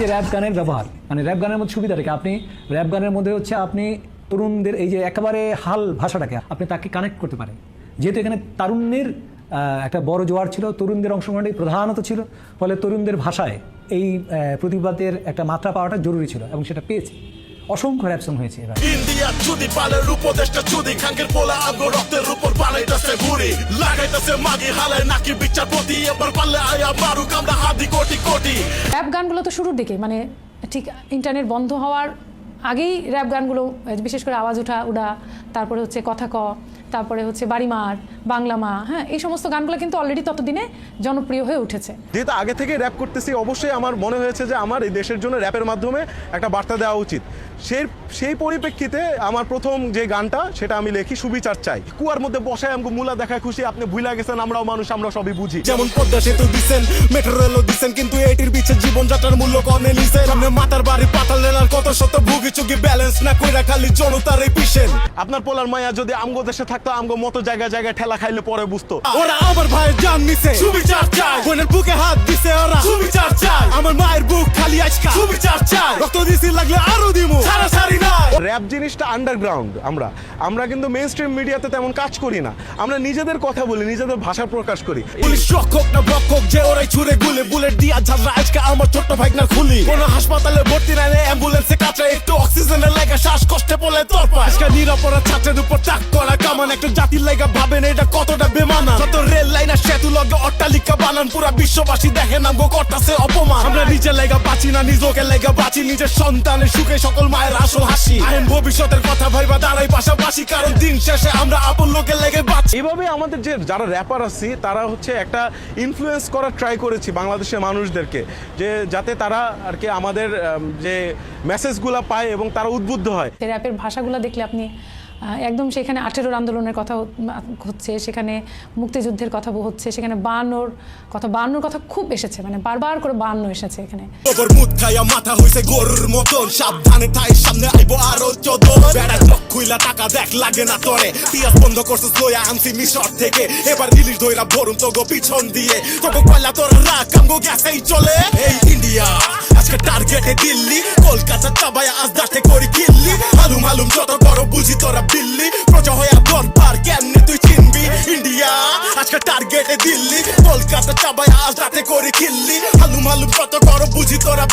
যে র্যাপ গানের ব্যবহার মানে র্যাপ গানের মধ্যে সুবিধা থাকে আপনি র্যাপ গানের মধ্যে হচ্ছে আপনি তরুণদের এই যে একেবারে হাল ভাষাটাকে আপনি তাকে কানেক্ট করতে পারেন। যেহেতু এখানে তারুণ্যের একটা বড় জোয়ার ছিল, তরুণদের অংশগ্রহণটি প্রধানত ছিল, ফলে তরুণদের ভাষায় এই প্রতিবাদের একটা মাত্রা পাওয়াটা জরুরি ছিল এবং সেটা পেয়েছে। অসংখ্য র্যাপ সং হয়েছে এবার। ইন্ডিয়া চুদি পালের উপদেশটা চুদি খাঙ্গের পোলা আগো রক্তের উপর পালাইতাছে ভুরি লাগাইতাছে মাগি হালে নাকি বিচারপতি এবার পালে আয়া মারু আমরা হাদি কোটি কোটি। র্যাপ গানগুলো তো শুরুর দিকে মানে ঠিক ইন্টারনেট বন্ধ হওয়ার আগেই র্যাপ গানগুলো বিশেষ করে আওয়াজ ওঠা উড়া তারপরে হচ্ছে কথা ক তারপরে হচ্ছে বাড়িমার বাংলা মা হ্যাঁ এই সমস্ত গানগুলো কিন্তু অলরেডি ততদিনে জনপ্রিয় হয়ে উঠেছে। যেহেতু আগে থেকে র্যাপ করতেছি, অবশ্যই আমার মনে হয়েছে যে আমার এই দেশের জন্য র্যাপের মাধ্যমে একটা বার্তা দেওয়া উচিত। সেই সেই পরিপ্রেক্ষিতে আমার প্রথম যে গানটা, সেটা আমি লিখি সুবিচার চাই কুয়ার মধ্যে বসায় আমাকে মুলা দেখায় খুশি, আপনি ভুলে গেছেন, আমরাও মানুষ আমরা সবই বুঝি। যেমন পদ্মা সেতু দিছেন মেট্রো রেলও দিছেন, কিন্তু এটির পিছে জীবনযাত্রার মূল্য কমে নিছেন। মাথার বাড়ি, পাতাল রেলার কত শত ভুগি চুগি ব্যালেন্স না কইরা খালি জনতার এই পিছেন আপনার পোলার মায়া যদি আমগো দেশে থাকতো আমগো মতো জায়গায় জায়গায় ঠেলা খাইলে পরে বুঝতো। ওরা আমার ভাইয়ের জান নিছে। সুবিচার চাই। বোনের বুকে হাত দিছে ওরা। সুবিচার চাই। আমার মায়ের বুক খালি আজকা। সুবিচার চাই। রক্ত দিছি লাগলে আরও দিমু। সারা সারি নাই। র্যাপ জিনিসটা আন্ডারগ্রাউন্ড আমরা। আমরা কিন্তু মেইন স্ট্রিম মিডিয়াতে তেমন কাজ করি না। আমরা নিজেদের কথা বলি নিজেদের ভাষা প্রকাশ করি। পুলিশ রক্ষক না রক্ষক যে ওরাই ছুড়ে গুলে। বুলেট দিয়া ঝাড়রা আজকে আমার ছোট্ট ভাইগনা খুলি। কোন হাসপাতালে ভর্তি নাই রে অ্যাম্বুলেন্সে কাছে একটু অক্সিজেনের লাগা শ্বাসকষ্টে পড়লে তোর আজকে নিরাপরাধ ছাত্রের উপর তাক করা কামান, একটা জাতির লাগা ভাবেন এটা কতটা বেমানা যত রেল লাইন আর সেতু লগে অট্টালিকা বানান পুরা বিশ্ববাসী দেখে নাম গো করতাছে অপমান। আমরা নিজের লেগা বাঁচি না নিজকে লেগা বাঁচি নিজের সন্তানের সুখে সকল মায়ের আসল হাসি। আইন ভবিষ্যতের কথা ভাইবা দাঁড়াই পাশাপাশি কারণ দিন শেষে আমরা আপন লোকের লেগে বাঁচি। এভাবে আমাদের যে যারা র্যাপার আছি তারা হচ্ছে একটা ইনফ্লুয়েন্স করার ট্রাই করেছি বাংলাদেশের মানুষদেরকে যে যাতে তারা আর কি আমাদের যে মেসেজগুলো পায় এবং তারা উদ্বুদ্ধ হয়। র্যাপের ভাষাগুলো দেখলে আপনি একদম সেখানে আঠেরোর আন্দোলনের কথা হচ্ছে, সেখানে মুক্তিযুদ্ধের কথা হচ্ছে, সেখানে বায়ান্নর কথা বায়ান্নর কথা খুব এসেছে মানে বারবার করে বায়ান্ন এসেছে এখানে। মাথা হইছে গরুর মতন। সাবধানে সামনে আরও খুইলা টাকা দেখ, লাগে না তরে। পিয়াজ বন্ধ লইয়া আনছি মিশর থেকে। এবার ইলিশ ধইরা ভরুন তোগো পিছন দিয়ে। কয়লা তোর আমগো গ্যাসেই চলে। এই ইন্ডিয়া, আজকে টার্গেটে দিল্লি। কলকাতা চাবায়া আজ দাঁতে করি কিল্লি। হালুম হালুম যত বড় বুঝি তোরা টার্গেটে দিল্লি। কলকাতা চাবাই আজ রাতে করে কিল্লি হালুম হালুম কত করো বুঝি তোরা